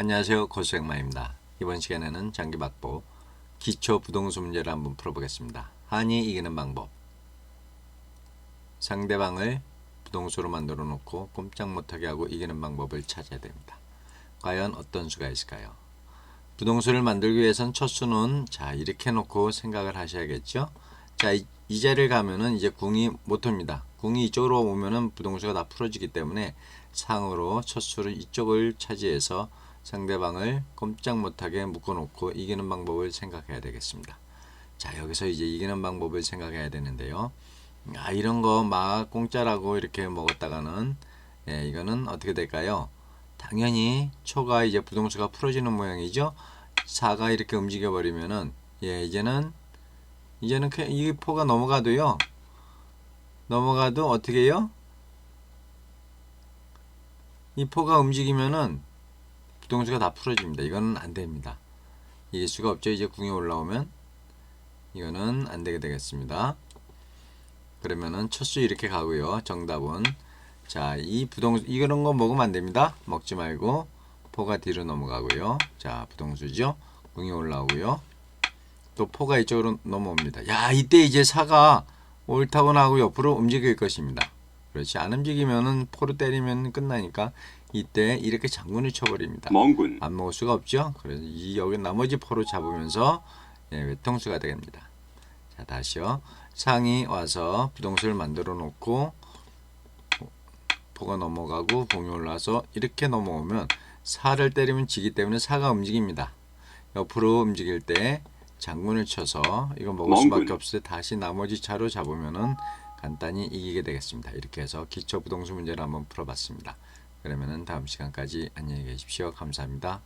안녕하세요. 고수행마입니다. 이번 시간에는 장기박보 기초 부동수 문제를 한번 풀어보겠습니다. 한이 이기는 방법. 상대방을 부동수로 만들어 놓고 꼼짝 못하게 하고 이기는 방법을 찾아야 됩니다. 과연 어떤 수가 있을까요? 부동수를 만들기 위해선 첫 수는 자 이렇게 놓고 생각을 하셔야겠죠. 자 이, 이 자리를 가면은 이제 궁이 못 옵니다. 궁이 이쪽으로 오면은 부동수가 다 풀어지기 때문에 상으로 첫 수를 이쪽을 차지해서 상대방을 꼼짝 못하게 묶어놓고 이기는 방법을 생각해야 되겠습니다. 자 여기서 이제 이기는 방법을 생각해야 되는데요. 아 이런 거 막 공짜라고 이렇게 먹었다가는 예, 이거는 어떻게 될까요? 당연히 초가 이제 부동수가 풀어지는 모양이죠. 사가 이렇게 움직여 버리면은 예 이제는 이제는 그- 이 포가 넘어가도요. 넘어가도 어떻게 해요? 이 포가 움직이면은 부동수가 다 풀어집니다. 이거는 안 됩니다. 이길 수가 없죠. 이제 궁이 올라오면 이거는 안 되게 되겠습니다. 그러면은 첫 수 이렇게 가고요. 정답은 자, 이 부동수 이런 거 먹으면 안 됩니다. 먹지 말고 포가 뒤로 넘어가고요. 자, 부동수죠. 궁이 올라오고요. 또 포가 이쪽으로 넘어옵니다. 야, 이때 이제 사가 옳다고 나고 옆으로 움직일 것입니다. 그렇지. 안 움직이면은 포로 때리면 끝나니까 이때 이렇게 장군을 쳐버립니다. 멍군, 안 먹을 수가 없죠. 그래서 이 여기 나머지 포로 잡으면서 예, 외통수가 됩니다. 자 다시요. 상이 와서 부동수를 만들어 놓고 포가 넘어가고 봉이 올라서 이렇게 넘어오면 사를 때리면 지기 때문에 사가 움직입니다. 옆으로 움직일 때 장군을 쳐서 이거 먹을 멍군. 수밖에 없을 때 다시 나머지 차로 잡으면은 간단히 이기게 되겠습니다. 이렇게 해서 기초 부동수 문제를 한번 풀어봤습니다. 그러면은 다음 시간까지 안녕히 계십시오. 감사합니다.